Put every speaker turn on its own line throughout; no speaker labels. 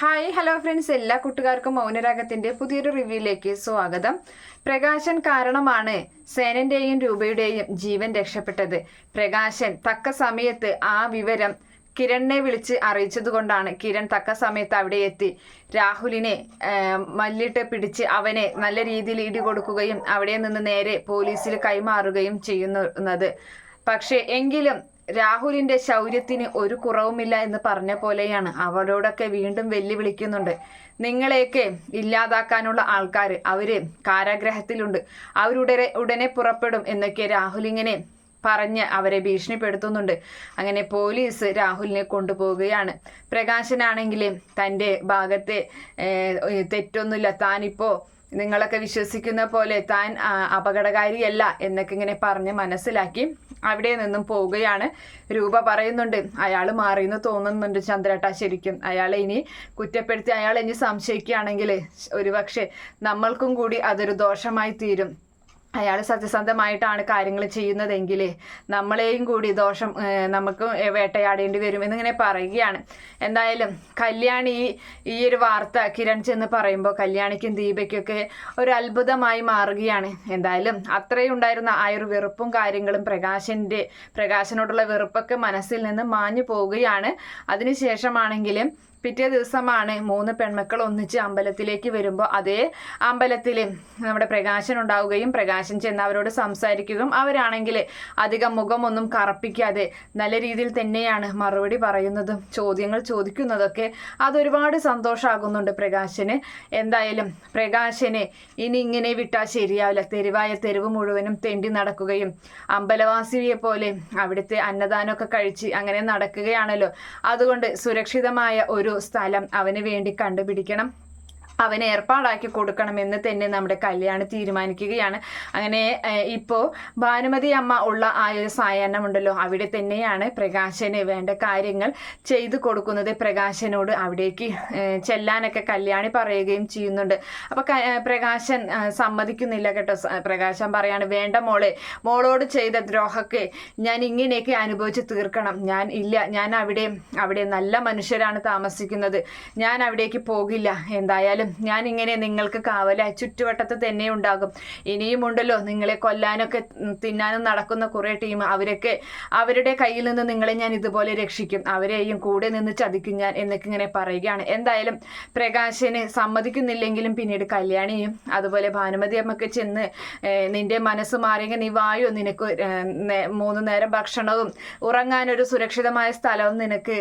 Hi hello friends. എല്ലാ കൂട്ടുകാർക്കും മൗനരാഗത്തിന്റെ പുതിയൊരു റിവ്യൂയിലേക്ക് സ്വാഗതം. പ്രകാശൻ കാരണമാണ് സേനന്റെയും രൂപയുടെയും ജീവൻ രക്ഷപ്പെട്ടത്. പ്രകാശൻ തക്ക സമയത്ത് ആ വിവരം കിരണിനെ വിളിച്ച് അറിയിച്ചതുകൊണ്ടാണ് കിരൺ തക്ക സമയത്ത് അവിടെ എത്തി. രാഹുലിനെ മല്ലിട്ട് പിടിച്ച് അവനെ നല്ല രീതിയിൽ ഇടി കൊടുക്കുകയും അവിടെ നിന്ന് നേരെ പോലീസിൽ കൈമാറുകയും ചെയ്യുന്നത്. പക്ഷേ എങ്കിലും രാഹുലിന്റെ ശൗര്യത്തിന് ഒരു കുറവുമില്ല എന്ന് പറഞ്ഞ പോലെയാണ്. അവരോടൊക്കെ വീണ്ടും വെല്ലുവിളിക്കുന്നുണ്ട്. നിങ്ങളെയൊക്കെ ഇല്ലാതാക്കാനുള്ള ആൾക്കാർ അവർ കാരാഗ്രഹത്തിലുണ്ട്. അവരുടെ ഉടനെ പുറപ്പെടും എന്നൊക്കെ രാഹുൽ ഇങ്ങനെ പറഞ്ഞ് അവരെ ഭീഷണിപ്പെടുത്തുന്നുണ്ട്. അങ്ങനെ പോലീസ് രാഹുലിനെ കൊണ്ടുപോവുകയാണ്. പ്രകാശനാണെങ്കിൽ തന്റെ ഭാഗത്തെ തെറ്റൊന്നുമില്ല. താനിപ്പോ നിങ്ങളൊക്കെ വിശ്വസിക്കുന്ന പോലെ താൻ അപകടകാരിയല്ല എന്നൊക്കെ ഇങ്ങനെ പറഞ്ഞ് മനസ്സിലാക്കി അവിടെ നിന്നും പോവുകയാണ്. രൂപ പറയുന്നുണ്ട്. അയാൾ മാറിയെന്ന് തോന്നുന്നുണ്ട് ചന്ദ്രേട്ട ശരിക്കും. അയാളെ ഇനി കുറ്റപ്പെടുത്തി അയാളെ ഇനി സംശയിക്കുകയാണെങ്കിൽ ഒരുപക്ഷെ നമ്മൾക്കും കൂടി അതൊരു ദോഷമായി തീരും. അയാൾ സത്യസന്ധമായിട്ടാണ് കാര്യങ്ങൾ ചെയ്യുന്നതെങ്കിൽ നമ്മളെയും കൂടി ദോഷം നമുക്ക് വേട്ടയാടേണ്ടി വരും എന്നിങ്ങനെ പറയുകയാണ്. എന്തായാലും കല്യാണി ഈ ഒരു വാർത്ത കിരൺ ചെന്ന് പറയുമ്പോൾ കല്യാണിക്കും ദീപയ്ക്കൊക്കെ ഒരു അത്ഭുതമായി മാറുകയാണ്. എന്തായാലും അത്രയും ഉണ്ടായിരുന്ന ആ ഒരു വെറുപ്പും കാര്യങ്ങളും പ്രകാശന്റെ പ്രകാശനോടുള്ള വെറുപ്പൊക്കെ മനസ്സിൽ നിന്ന് മാഞ്ഞു പോവുകയാണ്. അതിനുശേഷമാണെങ്കിലും പിറ്റേ ദിവസമാണ് മൂന്ന് പെൺമക്കൾ ഒന്നിച്ച് അമ്പലത്തിലേക്ക് വരുമ്പോൾ അതേ അമ്പലത്തിൽ നമ്മുടെ പ്രകാശൻ ഉണ്ടാവുകയും പ്രകാശൻ ചെന്ന് അവരോട് സംസാരിക്കുകയും അവരാണെങ്കിൽ അധികം മുഖമൊന്നും കറപ്പിക്കാതെ നല്ല രീതിയിൽ തന്നെയാണ് മറുപടി പറയുന്നതും ചോദ്യങ്ങൾ ചോദിക്കുന്നതൊക്കെ അതൊരുപാട് സന്തോഷമാകുന്നുണ്ട് പ്രകാശന്. എന്തായാലും പ്രകാശനെ ഇനി ഇങ്ങനെ വിട്ടാൽ ശരിയാവില്ല. തെരുവായ തെരുവ് മുഴുവനും തെണ്ടി നടക്കുകയും അമ്പലവാസിയെ പോലെ അവിടുത്തെ അന്നദാനമൊക്കെ കഴിച്ച് അങ്ങനെ നടക്കുകയാണല്ലോ. അതുകൊണ്ട് സുരക്ഷിതമായ ഒരു സ്ഥലം അവന് വേണ്ടി കണ്ടുപിടിക്കണം. അവനെ ഏർപ്പാടാക്കി കൊടുക്കണമെന്ന് തന്നെ നമ്മുടെ കല്യാണം തീരുമാനിക്കുകയാണ്. അങ്ങനെ ഇപ്പോൾ ഇപ്പോ ഭാനുമതി അമ്മ ഉള്ള ആ ഒരു സായാഹ്നമുണ്ടല്ലോ. അവിടെ തന്നെയാണ് പ്രകാശന് വേണ്ട കാര്യങ്ങൾ ചെയ്തു കൊടുക്കുന്നത്. പ്രകാശനോട് അവിടേക്ക് ചെല്ലാനൊക്കെ കല്യാണി പറയുകയും ചെയ്യുന്നുണ്ട്. അപ്പൊ പ്രകാശൻ സമ്മതിക്കുന്നില്ല കേട്ടോ. പ്രകാശൻ പറയാണ് വേണ്ട മോളെ മോളോട് ചെയ്ത ദ്രോഹമൊക്കെ ഞാൻ ഇങ്ങനെയൊക്കെ അനുഭവിച്ച് തീർക്കണം. ഞാൻ ഇല്ല ഞാൻ അവിടെ അവിടെ നല്ല മനുഷ്യരാണ് താമസിക്കുന്നത്. ഞാൻ അവിടേക്ക് പോകില്ല. എന്തായാലും ഞാൻ ഇങ്ങനെ നിങ്ങൾക്ക് കാവലായി. ചുറ്റുവട്ടത്ത് തന്നെ ഉണ്ടാകും. ഇനിയും ഉണ്ടല്ലോ നിങ്ങളെ കൊല്ലാനൊക്കെ തിന്നാനും നടക്കുന്ന കുറെ ടീം അവരൊക്കെ അവരുടെ കയ്യിൽ നിന്ന് നിങ്ങളെ ഞാൻ ഇതുപോലെ രക്ഷിക്കും. അവരെയും കൂടെ നിന്ന് ചതിക്കും ഞാൻ എന്നൊക്കെ ഇങ്ങനെ പറയുകയാണ്. എന്തായാലും പ്രകാശന് സമ്മതിക്കുന്നില്ലെങ്കിലും പിന്നീട് കല്യാണിയും അതുപോലെ ഭാനുമതി അമ്മയ്ക്ക് ചെന്ന് നിന്റെ മനസ്സ് മാറിയെങ്കിൽ നീ വായോ? നിനക്ക് മൂന്ന് നേരം ഭക്ഷണവും ഉറങ്ങാനൊരു സുരക്ഷിതമായ സ്ഥലവും നിനക്ക്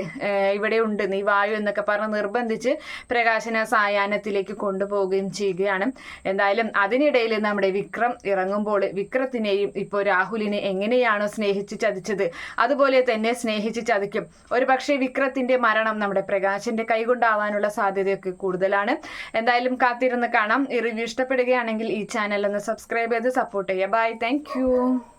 ഇവിടെ ഉണ്ട്. നീ വായോ എന്നൊക്കെ പറഞ്ഞ് നിർബന്ധിച്ച് പ്രകാശന സായാഹ്നത്തിലേക്ക് കൊണ്ടുപോവുകയും ചെയ്യുകയാണ്. എന്തായാലും അതിനിടയിൽ നമ്മുടെ വിക്രം ഇറങ്ങുമ്പോൾ വിക്രത്തിനെയും ഇപ്പോൾ രാഹുലിനെ എങ്ങനെയാണോ സ്നേഹിച്ച് ചതിച്ചത് അതുപോലെ തന്നെ സ്നേഹിച്ച് ചതിക്കും. ഒരു പക്ഷേ വിക്രത്തിന്റെ മരണം നമ്മുടെ പ്രകാശിന്റെ കൈകൊണ്ടാവാനുള്ള സാധ്യതയൊക്കെ കൂടുതലാണ്. എന്തായാലും കാത്തിരുന്ന് കാണാം. ഈ റിവ്യൂ ഇഷ്ടപ്പെടുകയാണെങ്കിൽ ഈ ചാനൽ ഒന്ന് സബ്സ്ക്രൈബ് ചെയ്ത് സപ്പോർട്ട് ചെയ്യുക. Bye thank